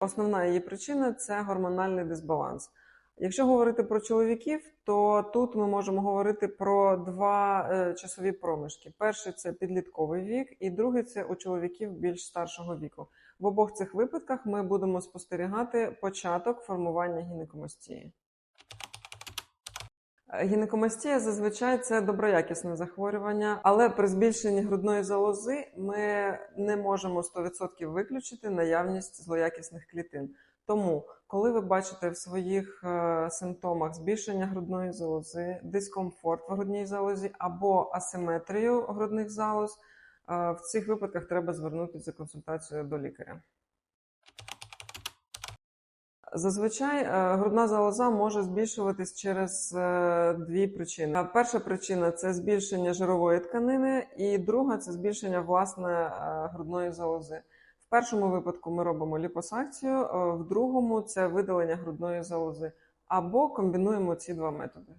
Основна її причина це гормональний дисбаланс. Якщо говорити про чоловіків, то тут ми можемо говорити про два е, часові проміжки: перший це підлітковий вік, і другий це у чоловіків більш старшого віку. В обох цих випадках ми будемо спостерігати початок формування гінекомастії. Е, Гінекомастія зазвичай це доброякісне захворювання, але при збільшенні грудної залози ми не можемо 100% виключити наявність злоякісних клітин. Тому, коли ви бачите в своїх е, симптомах збільшення грудної залози, дискомфорт в грудній залозі або асиметрію грудних залоз, е, в цих випадках треба звернутися за консультацією до лікаря. Зазвичай е, грудна залоза може збільшуватись через е, дві причини. Е, Перша причина це збільшення жирової тканини, і друга це збільшення власне грудної залози. В першому випадку ми робимо ліпосакцію, в другому це видалення грудної залози, або комбінуємо ці два методи.